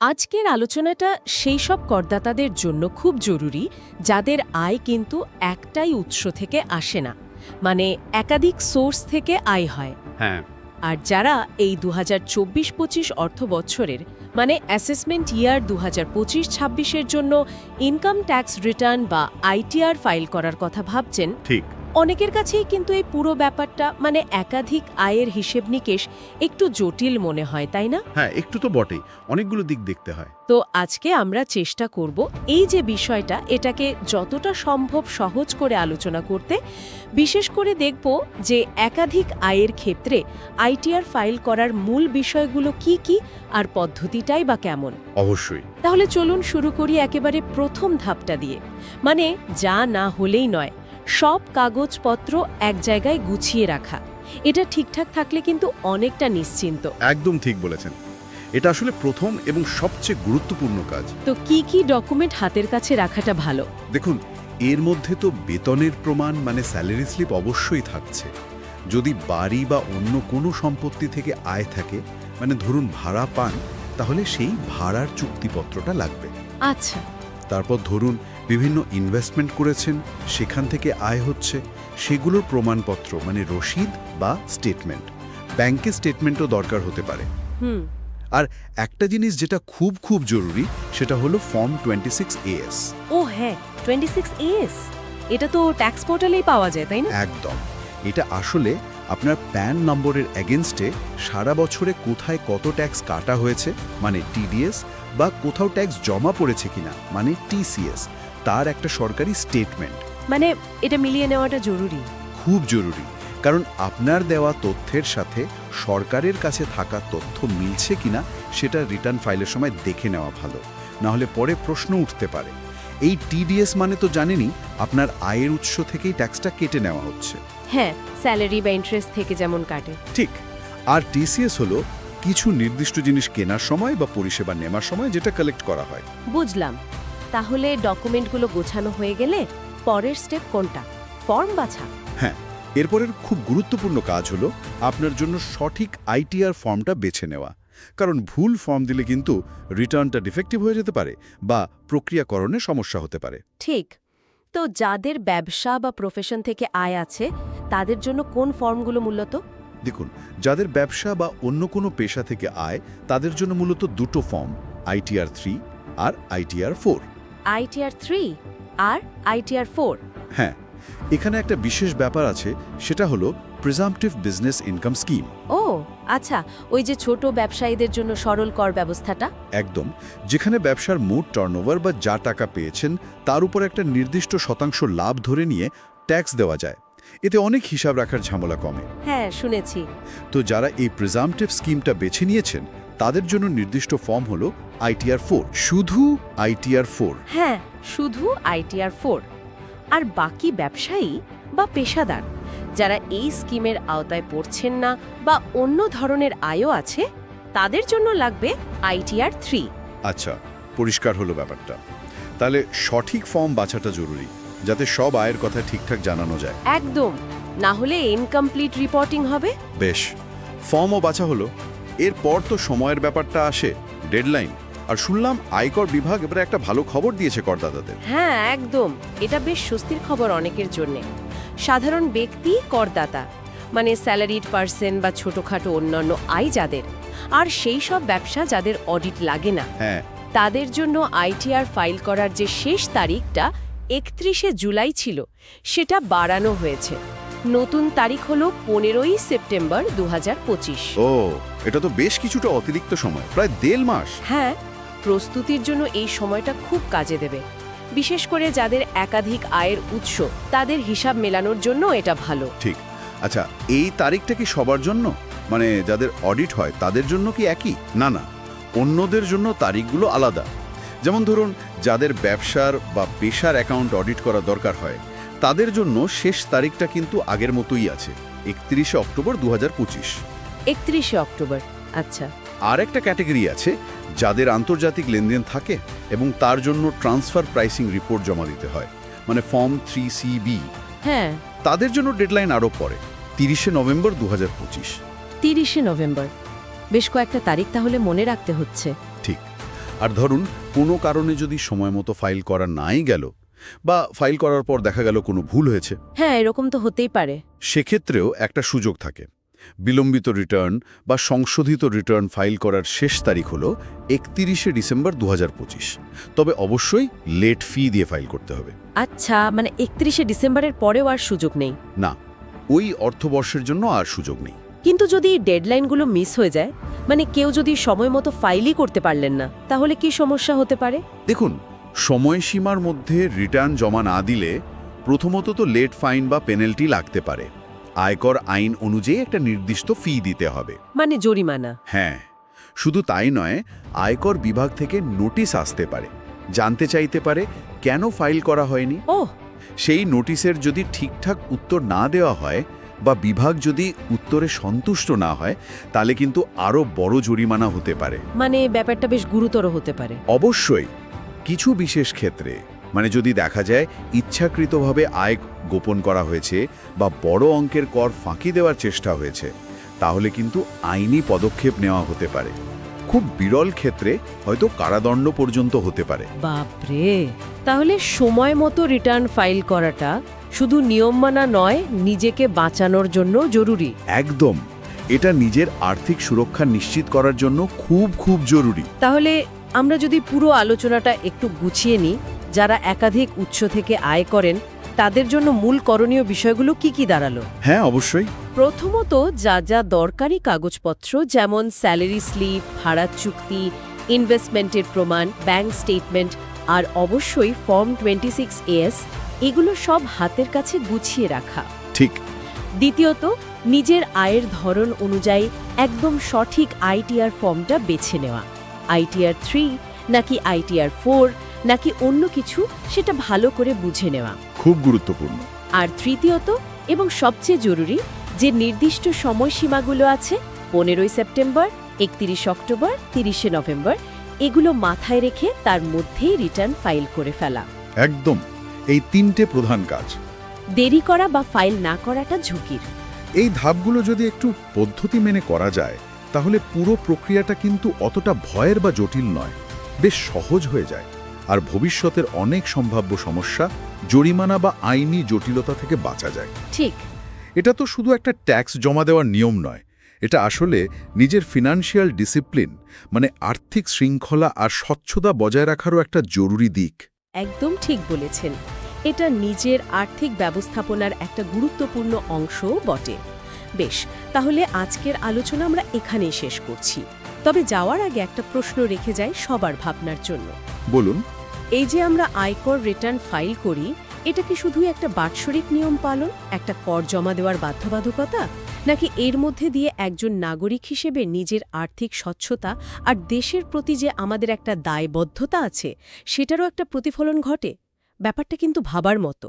আজকের আলোচনাটা সেই সব করদাতাদের জন্য খুব জরুরি যাদের আয় কিন্তু একটাই উৎস থেকে আসে না। মানে একাধিক সোর্স থেকে আয় হয়। হ্যাঁ। আর যারা এই দু হাজার চব্বিশ পঁচিশ অর্থ বছরের মানে অ্যাসেসমেন্ট ইয়ার দু হাজার পঁচিশ ছাব্বিশের জন্য ইনকাম ট্যাক্স রিটার্ন বা আইটিআর ফাইল করার কথা ভাবছেন ঠিক। অনেকের কাছেই কিন্তু এই পুরো ব্যাপারটা মানে একাধিক আয়ের হিসেব নিকেশ একটু জটিল মনে হয় তাই না? হ্যাঁ একটু তো বটেই অনেকগুলো দিক দেখতে হয়। তো আজকে আমরা চেষ্টা করব এই যে বিষয়টা এটাকে যতটা সম্ভব সহজ করে আলোচনা করতে। বিশেষ করে দেখব যে একাধিক আয়ের ক্ষেত্রে আইটিআর ফাইল করার মূল বিষয়গুলো কি কি আর পদ্ধতিটাই বা কেমন। অবশ্যই। তাহলে চলুন শুরু করি একেবারে প্রথম ধাপটা দিয়ে। মানে যা না হলেই নয় সব কাগজপত্র এক জায়গায় গুছিয়ে রাখা। এটা ঠিকঠাক থাকলে কিন্তু অনেকটা নিশ্চিন্ত। একদম ঠিক বলেছেন। এটা আসলে প্রথম এবং সবচেয়ে গুরুত্বপূর্ণ কাজ। তো কি কি ডকুমেন্ট হাতের কাছে রাখাটা ভালো? দেখুন এর মধ্যে তো বেতনের প্রমাণ মানে স্যালারি স্লিপ অবশ্যই থাকছে। যদি বাড়ি বা অন্য কোনো সম্পত্তি থেকে আয় থাকে মানে ধরুন ভাড়া পান তাহলে সেই ভাড়ার চুক্তিপত্রটা লাগবে। আচ্ছা। তারপর ধরুন বিভিন্ন ইনভেস্টমেন্ট করেছেন সেখান থেকে আয় হচ্ছে সেগুলোর প্রমাণপত্র মানে রসিদ বা স্টেটমেন্ট ব্যাংকের স্টেটমেন্টও দরকার হতে পারে। আর একটা জিনিস যেটা খুব খুব জরুরি সেটা হলো ফর্ম টোয়েন্টি সিক্স এএস ও হ্যাঁ টোয়েন্টি সিক্স এস এটা তো ট্যাক্স পোর্টালেই পাওয়া যায় তাই না? একদম। এটা আসলে আপনার প্যান নম্বরের এগেনস্টে সারা বছরে কোথায় কত ট্যাক্স কাটা হয়েছে মানে টিডিএস বা কোথাও ট্যাক্স জমা পড়েছে কিনা মানে টিসিএস তার একটা সরকারি স্টেটমেন্ট মানে এটা মিলিয়ে নেওয়াটা জরুরি। খুব জরুরি। কারণ আপনার দেওয়া তথ্যের সাথে সরকারের কাছে থাকা তথ্য মিলছে কিনা সেটা রিটার্ন ফাইলের সময় দেখে নেওয়া ভালো। না হলে পরে প্রশ্ন উঠতে পারে। এই টিডিএস মানে তো জানেনই আপনার আয়ের উৎস থেকেই ট্যাক্সটা কেটে নেওয়া হচ্ছে। হ্যাঁ স্যালারি বা ইন্টারেস্ট থেকে যেমন কাটে। ঠিক। আর টিসিএস হলো কিছু নির্দিষ্ট জিনিস কেনার সময় বা পরিষেবা নেওয়ার সময় যেটা কালেক্ট করা হয়। বুঝলাম। তাহলে ডকুমেন্টগুলো গোছানো হয়ে গেলে পরের স্টেপ কোনটা? ফর্ম বাছা। হ্যাঁ এরপরের খুব গুরুত্বপূর্ণ কাজ হলো আপনার জন্য সঠিক আইটিআর ফর্মটা বেছে নেওয়া। কারণ ভুল ফর্ম দিলে কিন্তু রিটার্নটা ডিফেক্টিভ হয়ে যেতে পারে বা প্রক্রিয়াকরণে সমস্যা হতে পারে। ঠিক। তো যাদের ব্যবসা বা প্রফেশন থেকে আয় আছে তাদের জন্য কোন ফর্মগুলো মূলত? দেখুন যাদের ব্যবসা বা অন্য কোনো পেশা থেকে আয় তাদের জন্য মূলত দুটো ফর্ম আইটিআর থ্রি আর আইটিআর ফোর। আইটিআর থ্রি আর আইটিআর ফোর। হ্যাঁ এখানে একটা বিশেষ ব্যাপার আছে সেটা হলো প্রিজাম্পটিভ বিজনেস ইনকাম স্কিম। ও আচ্ছা ওই যে ছোট ব্যবসায়ীদের জন্য সরল কর ব্যবস্থাটা? একদম যেখানে ব্যবসার মোট টার্নওভার বা যা টাকা পেয়েছেন তার উপর একটা নির্দিষ্ট শতাংশ লাভ ধরে নিয়ে ট্যাক্স দেওয়া যায়। এতে অনেক হিসাব রাখার ঝামেলা কমে। হ্যাঁ শুনেছি। তো যারা এই প্রিজাম্পটিভ স্কিমটা বেছে নিয়েছেন তাদের জন্য নির্দিষ্ট ফর্ম হলো আইটিআর ফোর। শুধু আইটিআর ফোর। হ্যাঁ শুধু আইটিআর ফোর। আর বাকি ব্যবসায়ী বা পেশাদার যারা এই স্কিমের আওতায় পড়ছেন না বা অন্য ধরনের আয়ও আছে তাদের জন্য লাগবে আইটিআর থ্রি। আচ্ছা পরিষ্কার হলো ব্যাপারটা। তাহলে সঠিক ফর্ম বাছাটা জরুরি যাতে সব আয়ের কথা ঠিকঠাক জানানো যায়। একদম। না হলে ইনকমপ্লিট রিপোর্টিং হবে। বেশ ফর্মও বাছা হলো। এরপর তো সময়ের ব্যাপারটা আসে ডেডলাইন। আর শুনলাম আয়কর বিভাগ এবারে একটা ভালো খবর দিয়েছে করদাতাদের। হ্যাঁ একদম। এটা বেশ স্বস্তির খবর অনেকের জন্য। সাধারণ ব্যক্তি করদাতা মানে স্যালারিড পার্সন বা ছোটখাটো অন্যান্য আয় যাদের। আর সেই সব ব্যবসা যাদের অডিট লাগে না। হ্যাঁ। তাদের জন্য আইটিআর ফাইল করার যে শেষ তারিখটা একত্রিশে জুলাই ছিল সেটা বাড়ানো হয়েছে। নতুন তারিখ হলো পনেরোই সেপ্টেম্বর দু ও এটা তো বেশ কিছুটা অতিরিক্ত সময় প্রায় দেড় মাস। হ্যাঁ প্রস্তুতির জন্য এই সময়টা খুব কাজে দেবে। বিশেষ করে যাদের একাধিক আয়ের উৎস তাদের হিসাব মেলানোর জন্য এটা ভালো। ঠিক। আচ্ছা এই তারিখটা কি সবার জন্য? মানে যাদের অডিট হয় তাদের জন্য কি একই? না না। অন্যদের জন্য তারিখগুলো আলাদা। যেমন ধরুন যাদের ব্যবসার বা পেশার অ্যাকাউন্ট অডিট করা দরকার হয় তাদের জন্য শেষ তারিখটা কিন্তু আগের মতোই আছে একত্রিশে অক্টোবর দু হাজার পঁচিশ। একত্রিশে অক্টোবর আচ্ছা। আর একটা ক্যাটাগরি আছে যাদের আন্তর্জাতিক লেনদেন থাকে এবং তার জন্য ট্রান্সফার প্রাইসিং রিপোর্ট জমা দিতে হয় মানে ফর্ম থ্রি সিবি হ্যাঁ। তাদের জন্য ডেডলাইন আরও পরে তিরিশে নভেম্বর দু হাজার পঁচিশ। তিরিশে নভেম্বর। বেশ কয়েকটা তারিখ তাহলে মনে রাখতে হচ্ছে। ঠিক। আর ধরুন কোনো কারণে যদি সময় মতো ফাইল করা নাই গেল বা ফাইল করার পর দেখা গেল কোনো ভুল হয়েছে। হ্যাঁ এরকম তো হতেই পারে। সেক্ষেত্রেও একটা সুযোগ থাকে। বিলম্বিত রিটার্ন বা সংশোধিত রিটার্ন ফাইল করার শেষ তারিখ হল একত্রিশে ডিসেম্বর দুহাজার পঁচিশ। তবে অবশ্যই লেট ফি দিয়ে ফাইল করতে হবে। আচ্ছা মানে একত্রিশে ডিসেম্বরের পরেও আর সুযোগ নেই? না ওই অর্থবর্ষের জন্য আর সুযোগ নেই। কিন্তু যদি ডেডলাইনগুলো মিস হয়ে যায় মানে কেউ যদি সময় মতো ফাইলই করতে পারলেন না তাহলে কি সমস্যা হতে পারে? দেখুন সময়সীমার মধ্যে রিটার্ন জমা না দিলে প্রথমত তো লেট ফাইন বা পেনাল্টি লাগতে পারে। আয়কর আইন অনুযায়ী একটা নির্দিষ্ট ফি দিতে হবে। মানে জরিমানা। হ্যাঁ শুধু তাই নয় আয়কর বিভাগ থেকে নোটিশ আসতে পারে জানতে চাইতে পারে কেন ফাইল করা হয়নি। ও সেই নোটিশের যদি ঠিকঠাক উত্তর না দেওয়া হয় বা বিভাগ যদি উত্তরে সন্তুষ্ট না হয় তাহলে কিন্তু আরও বড় জরিমানা হতে পারে। মানে ব্যাপারটা বেশ গুরুতর হতে পারে। অবশ্যই কিছু বিশেষ ক্ষেত্রে। মানে যদি দেখা যায় ইচ্ছাকৃতভাবে আয় গোপন করা হয়েছে বা বড় অঙ্কের কর ফাঁকি দেওয়ার চেষ্টা হয়েছে তাহলে কিন্তু আইনি পদক্ষেপ নেওয়া হতে পারে। খুব বিরল ক্ষেত্রে হয়তো কারাদণ্ড পর্যন্ত হতে পারে। বাপরে! তাহলে সময় মতো রিটার্ন ফাইল করাটা শুধু নিয়ম মানা নয় নিজেকে বাঁচানোর জন্য জরুরি। একদম। এটা নিজের আর্থিক সুরক্ষা নিশ্চিত করার জন্য খুব খুব জরুরি। তাহলে আমরা যদি পুরো আলোচনাটা একটু গুছিয়ে নিই যারা একাধিক উৎস থেকে আয় করেন তাদের জন্য মূল করণীয় বিষয়গুলো কি কি দাঁড়াল? হ্যাঁ অবশ্যই। প্রথমত যা যা দরকারি কাগজপত্র যেমন স্যালারি স্লিপ ভাড়ার চুক্তি ইনভেস্টমেন্টের প্রমাণ ব্যাংক স্টেটমেন্ট আর অবশ্যই ফর্ম টোয়েন্টি সিক্স এস এগুলো সব হাতের কাছে গুছিয়ে রাখা। ঠিক। দ্বিতীয়ত নিজের আয়ের ধরন অনুযায়ী একদম সঠিক আইটিআর ফর্মটা বেছে নেওয়া। আইটিআর থ্রি নাকি আইটিআর ফোর নাকি অন্য কিছু সেটা ভালো করে বুঝে নেওয়া? খুব গুরুত্বপূর্ণ। আর তৃতীয়ত এবং সবচেয়ে জরুরি যে নির্দিষ্ট সময়সীমাগুলো আছে পনেরোই সেপ্টেম্বর একত্রিশ অক্টোবর তিরিশে নভেম্বর এগুলো মাথায় রেখে তার মধ্যেই রিটার্ন ফাইল করে ফেলা। একদম এই তিনটে প্রধান কাজ। দেরি করা বা ফাইল না করাটা ঝুঁকির। এই ধাপগুলো যদি একটু পদ্ধতি মেনে করা যায় তাহলে পুরো প্রক্রিয়াটা কিন্তু অতটা ভয়ের বা জটিল নয় বেশ সহজ হয়ে যায়। আর ভবিষ্যতের অনেক সম্ভাব্য সমস্যা জরিমানা বা আইনি জটিলতা থেকে বাঁচা যায়। ঠিক। এটা তো শুধু একটা ট্যাক্স জমা দেওয়ার নিয়ম নয় এটা আসলে নিজের ফিনান্সিয়াল ডিসিপ্লিন মানে আর্থিক শৃঙ্খলা আর স্বচ্ছতা বজায় রাখারও একটা জরুরি দিক। একদম ঠিক বলেছেন। এটা নিজের আর্থিক ব্যবস্থাপনার একটা গুরুত্বপূর্ণ অংশও বটে। বেশ তাহলে আজকের আলোচনা আমরা এখানেই শেষ করছি। তবে যাওয়ার আগে একটা প্রশ্ন রেখে যাই সবার ভাবনার জন্য। বলুন। এই যে আমরা আয়কর রিটার্ন ফাইল করি, এটা কি শুধুই একটা বাৎসরিক নিয়ম পালন, একটা কর জমা দেওয়ার বাধ্যবাধকতা? নাকি এর মধ্যে দিয়ে একজন নাগরিক হিসেবে নিজের আর্থিক স্বচ্ছতা আর দেশের প্রতি যে আমাদের একটা দায়বদ্ধতা আছে, সেটারও একটা প্রতিফলন ঘটে? ব্যাপারটা কিন্তু ভাবার মতো।